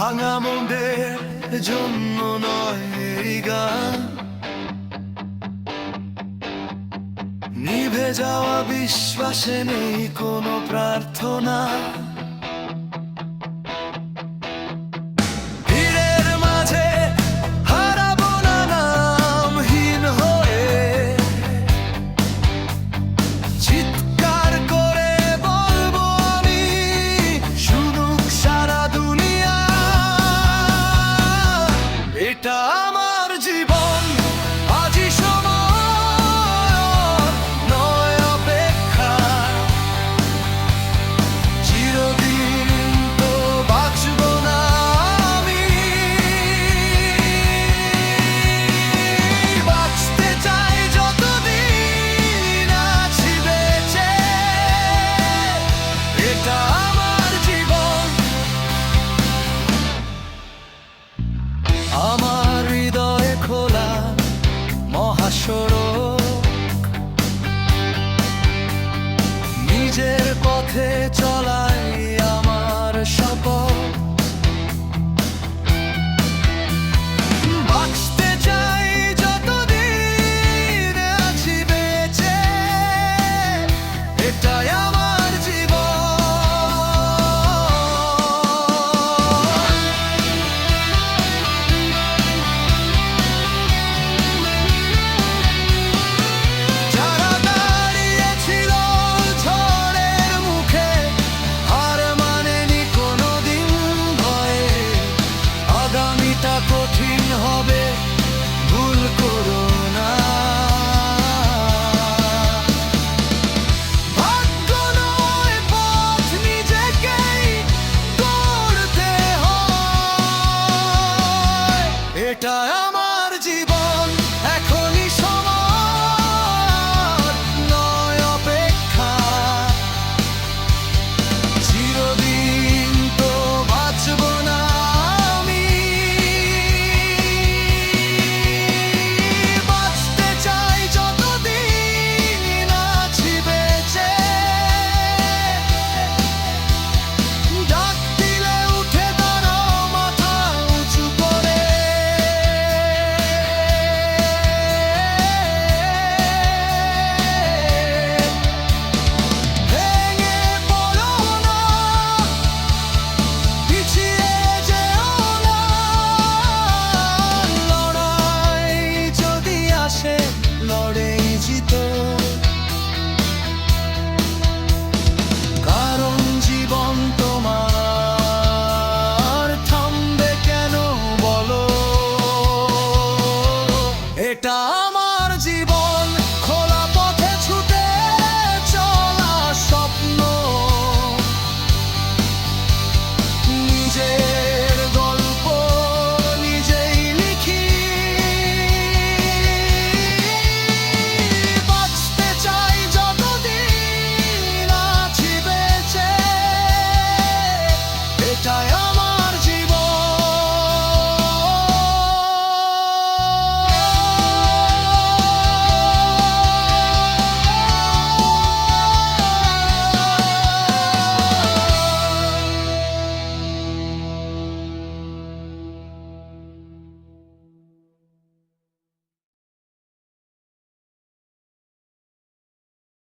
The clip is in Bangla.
ভাঙা মনের জন্য নয় এই গান। নিভে যাওয়া বিশ্বাসে নেই কোনো প্রার্থনা। Ama